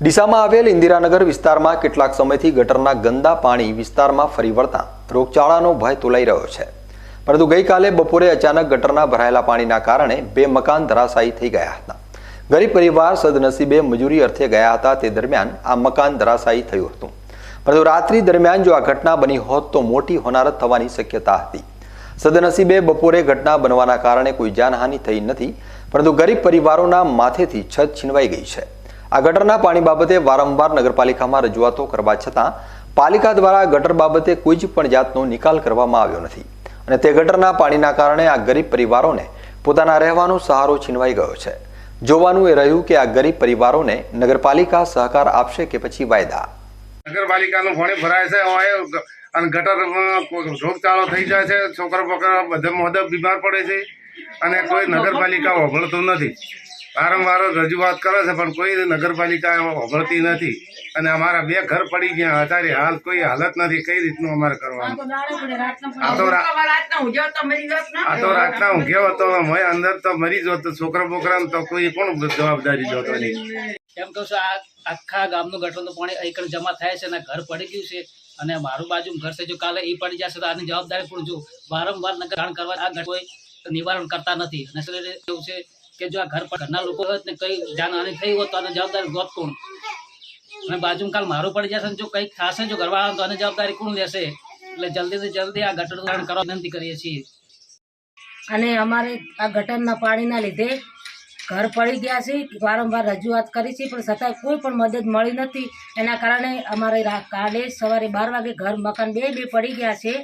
ડીસામાં આવેલ ઇન્દિરાનગર વિસ્તારમાં કેટલાક સમયથી ગટરના ગંદા પાણી વિસ્તારમાં ફરી વળતા રોગચાળાનો ભય તોલાઈ રહ્યો છે. પરંતુ ગઈકાલે બપોરે અચાનક ગટરના ભરાયેલા પાણીના કારણે બે મકાન ધરાશાયી થઈ ગયા હતા. ગરીબ પરિવાર સદનસીબે મજૂરી અર્થે ગયા હતા તે દરમિયાન આ મકાન ધરાશાયી થયું હતું. પરંતુ રાત્રિ દરમિયાન જો આ ઘટના બની હોત તો મોટી હોનારત થવાની શક્યતા હતી. સદનસીબે બપોરે ઘટના બનવાના કારણે કોઈ જાનહાનિ થઈ નથી, પરંતુ ગરીબ પરિવારોના માથેથી છત છીનવાઈ ગઈ છે. આ ગટરના પાણી બાબતે વારંવાર નગરપાલિકામાં રજૂઆતો કરવા છતાં પાલિકા દ્વારા ગટર બાબતે કોઈ જ પણ જાતનો નિકાલ કરવામાં આવ્યો નથી. અને તે ગટરના પાણીના કારણે આ ગરીબ પરિવારોને પોતાના રહેવાનો સહારો છીનવાઈ ગયો છે. જોવાનું એ રહ્યું કે આ ગરીબ પરિવારોને નગરપાલિકા સહકાર આપશે કે પછી વાયદા? નગરપાલિકાનું પાણી ભરાય છે અને ગટર રોગચાળો થઈ જાય છે, છોકરા બોકરા બધા મોઢા બીમાર પડે છે. અને કોઈ નગરપાલિકા હોભળતું નથી. વારંવાર રજૂઆત કરે છે, પણ કોઈ નગરપાલિકા હોભળતી નથી. અને અમારા બે ઘર પડી ગયા, અત્યારે હાલ કોઈ હાલત નથી. કઈ રીતનું અમારે કરવાનું? આ તો રાતના ઊંઘ્યો હતો મેં અંદર તો મરી જો તો છોકરા બોકરા તો કોઈ કોણ જવાબદારી જોતો નહીં. એમ કહું છું આખા ગામનું ગટરનું પાણી અહીં જમા થાય છે અને ઘર પડી ગયું છે. અને મારું બાજુ ઘર છે, જો કાલે એ પડી જશે તો આની જવાબદારી પણ જો વારંવાર નગર કરવા આ કોઈ નિવારણ કરતા નથી. અને છે કે જો આ ઘર પર ઘરના લોકો હોત ને કઈ જાનહાની થઈ હોત તો આને જવાબદારી ગોત કોણ? અને બાજુ કાલ મારું પડી જશે જો કંઈક થશે જો ઘરવાળા તો આને જવાબદારી કોણ લેશે? એટલે જલ્દીથી જલ્દી આ ગટર નિવારણ કરવા વિનંતી કરીએ છીએ. અને અમારે આ ગટરના પાણીના લીધે ઘર પડી ગયા છે. વારંવાર રજૂઆત કરી છે, પણ છતાંય કોઈ પણ મદદ મળી નથી. એના કારણે અમારે કાલે સવારે બાર વાગે ઘર મકાન બે બે પડી ગયા છે.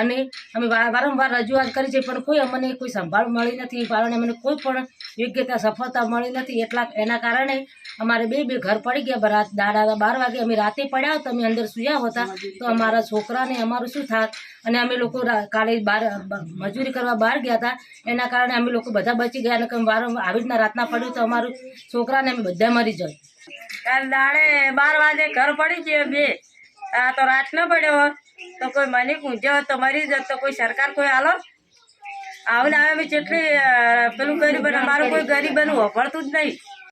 અને અમે વારંવાર રજૂઆત કરી છે, પણ કોઈ અમને કોઈ સંભાળ મળી નથી, કારણે અમને કોઈ પણ યોગ્યતા, સફળતા મળી નથી. એટલા, એના કારણે અમારે બે બે ઘર પડી ગયા. રાત દાડા બાર વાગે અમે રાતે પડ્યા હતા, અમે અંદર સુયા હતા. તો અમારા છોકરાને અમારું શું થાત? અને અમે લોકો કાલે બહાર મજૂરી કરવા બહાર ગયા હતા. એના કારણે અમે લોકો બધા બચી ગયા. અને વારંવાર આવી રીતના રાતના પડ્યું તો અમારું છોકરાને અમે બધા મરી જાય કાલ દાડે બાર વાગે ઘર પડી ગયો બે. આ તો રાત ન પડ્યો. તો કોઈ મને ઊંઝ્યો તમારી તો કોઈ સરકાર કોઈ હાલો? આવું આવે જેટલી પેલું કર્યું અમારું કોઈ ગરીબનું વપરતું જ નહીં.